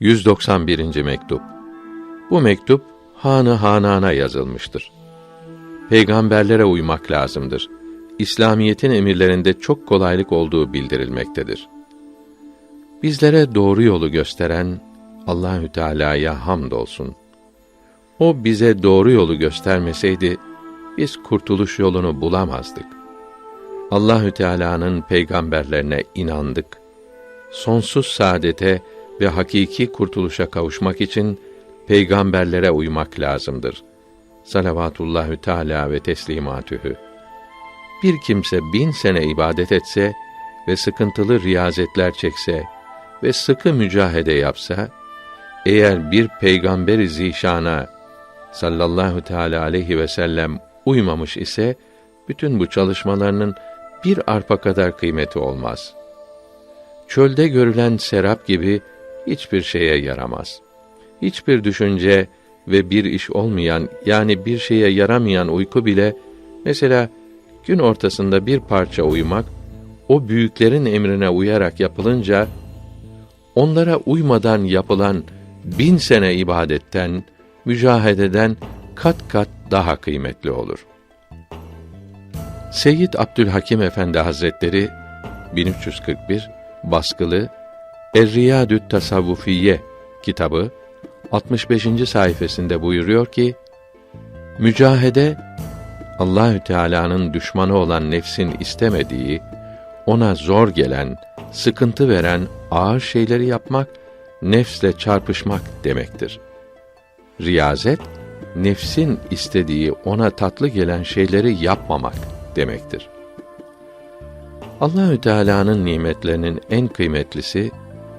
191. mektup. Bu mektup Hanı Hanan'a yazılmıştır. Peygamberlere uymak lazımdır. İslamiyetin emirlerinde çok kolaylık olduğu bildirilmektedir. Bizlere doğru yolu gösteren Allahü Teala'ya hamdolsun. O bize doğru yolu göstermeseydi biz kurtuluş yolunu bulamazdık. Allahü Teala'nın peygamberlerine inandık. Sonsuz saadete ve hakiki kurtuluşa kavuşmak için peygamberlere uymak lazımdır. Salavatullahü Teala ve teslimatühü. Bir kimse bin sene ibadet etse ve sıkıntılı riyazetler çekse ve sıkı mücahede yapsa, eğer bir peygamber-i zişana sallallahu teala aleyhi ve sellem uymamış ise bütün bu çalışmalarının bir arpa kadar kıymeti olmaz. Çölde görülen serap gibi hiçbir şeye yaramaz. Hiçbir düşünce ve bir iş olmayan yani bir şeye yaramayan uyku bile mesela gün ortasında bir parça uyumak o büyüklerin emrine uyarak yapılınca onlara uymadan yapılan bin sene ibadetten, mücahededen kat kat daha kıymetli olur. Seyyid Abdülhakim Efendi Hazretleri 1341 baskılı Er-Riyadü't Tasavvufiye kitabı 65. sayfasında buyuruyor ki mücahede Allahü Teala'nın düşmanı olan nefsin istemediği, ona zor gelen, sıkıntı veren ağır şeyleri yapmak, nefsle çarpışmak demektir. Riyazet, nefsin istediği, ona tatlı gelen şeyleri yapmamak demektir. Allahü Teala'nın nimetlerinin en kıymetlisi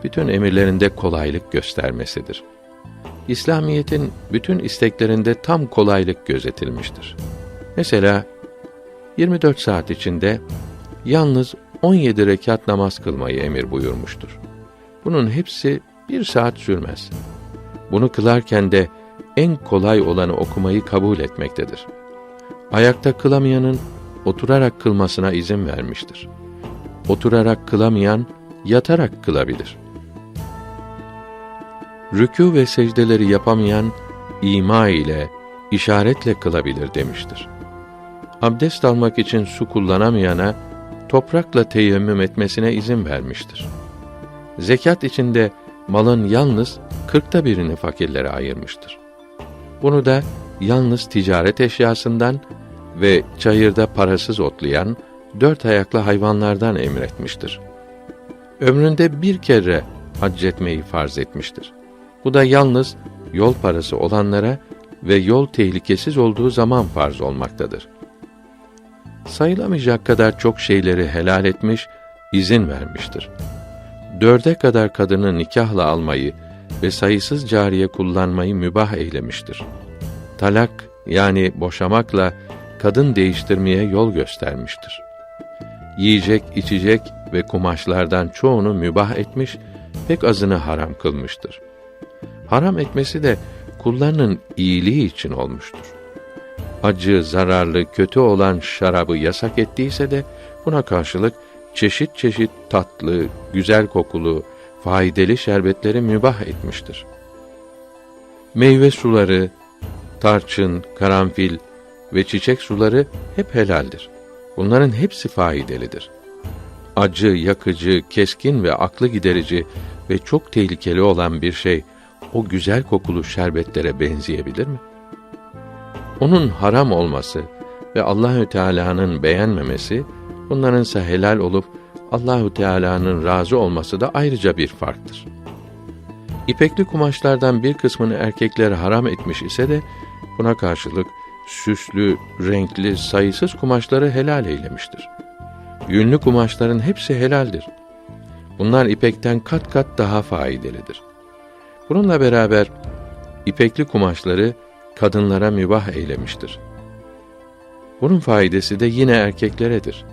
bütün emirlerinde kolaylık göstermesidir. İslamiyetin bütün isteklerinde tam kolaylık gözetilmiştir. Mesela 24 saat içinde yalnız 17 rekat namaz kılmayı emir buyurmuştur. Bunun hepsi bir saat sürmez. Bunu kılarken de en kolay olanı okumayı kabul etmektedir. Ayakta kılamayanın oturarak kılmasına izin vermiştir. Oturarak kılamayan yatarak kılabilir. Rükû ve secdeleri yapamayan ima ile, işaretle kılabilir demiştir. Abdest almak için su kullanamayana toprakla teyemmüm etmesine izin vermiştir. Zekat içinde malın yalnız kırkta birini fakirlere ayırmıştır. Bunu da yalnız ticaret eşyasından ve çayırda parasız otlayan dört ayaklı hayvanlardan emretmiştir. Ömründe bir kere hac etmeyi farz etmiştir. Bu da yalnız yol parası olanlara ve yol tehlikesiz olduğu zaman farz olmaktadır. Sayılamayacak kadar çok şeyleri helal etmiş, izin vermiştir. Dörde kadar kadını nikahla almayı ve sayısız cariye kullanmayı mübah eylemiştir. Talak yani boşamakla kadın değiştirmeye yol göstermiştir. Yiyecek, içecek ve kumaşlardan çoğunu mübah etmiş, pek azını haram kılmıştır. Haram etmesi de kullarının iyiliği için olmuştur. Acı, zararlı, kötü olan şarabı yasak ettiyse de buna karşılık çeşit çeşit tatlı, güzel kokulu, faydalı şerbetleri mübah etmiştir. Meyve suları, tarçın, karanfil ve çiçek suları hep helaldir. Bunların hepsi faydalıdır. Acı, yakıcı, keskin ve aklı giderici ve çok tehlikeli olan bir şey o güzel kokulu şerbetlere benzeyebilir mi? Onun haram olması ve Allahü Teala'nın beğenmemesi, bunların ise helal olup Allahü Teala'nın razı olması da ayrıca bir farktır. İpekli kumaşlardan bir kısmını erkekler haram etmiş ise de buna karşılık süslü, renkli, sayısız kumaşları helal eylemiştir. Yünlü kumaşların hepsi helaldir. Bunlar ipekten kat kat daha faydalıdır. Bununla beraber ipekli kumaşları kadınlara mübah eylemiştir. Bunun faydası da yine erkekleredir.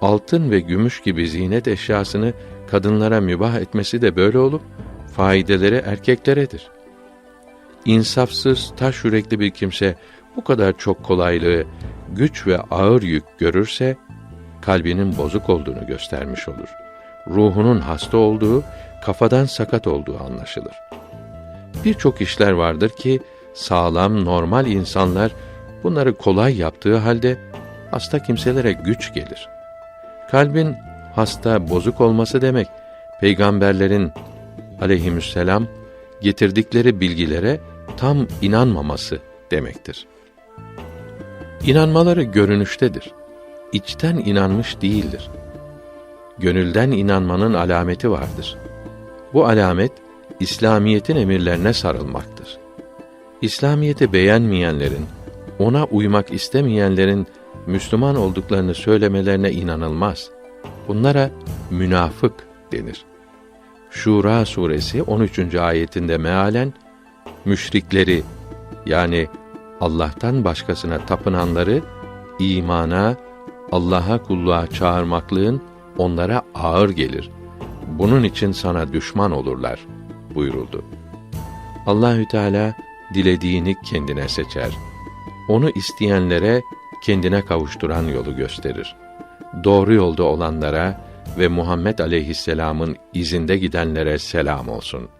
Altın ve gümüş gibi zinet eşyasını kadınlara mübah etmesi de böyle olup faydeleri erkekleredir. İnsafsız, taş yürekli bir kimse bu kadar çok kolaylığı, güç ve ağır yük görürse kalbinin bozuk olduğunu göstermiş olur. Ruhunun hasta olduğu kafadan sakat olduğu anlaşılır. Birçok işler vardır ki sağlam, normal insanlar bunları kolay yaptığı halde hasta kimselere güç gelir. Kalbin hasta, bozuk olması demek peygamberlerin aleyhisselam getirdikleri bilgilere tam inanmaması demektir. İnanmaları görünüştedir. İçten inanmış değildir. Gönülden inanmanın alameti vardır. Bu alamet İslamiyetin emirlerine sarılmaktır. İslamiyeti beğenmeyenlerin, ona uymak istemeyenlerin Müslüman olduklarını söylemelerine inanılmaz. Bunlara münafık denir. Şura suresi 13. ayetinde mealen müşrikleri yani Allah'tan başkasına tapınanları imana, Allah'a kulluğa çağırmaklığın onlara ağır gelir. Bunun için sana düşman olurlar buyuruldu. Allahü Teala dilediğini kendine seçer. Onu isteyenlere kendine kavuşturan yolu gösterir. Doğru yolda olanlara ve Muhammed aleyhisselam'ın izinde gidenlere selam olsun.''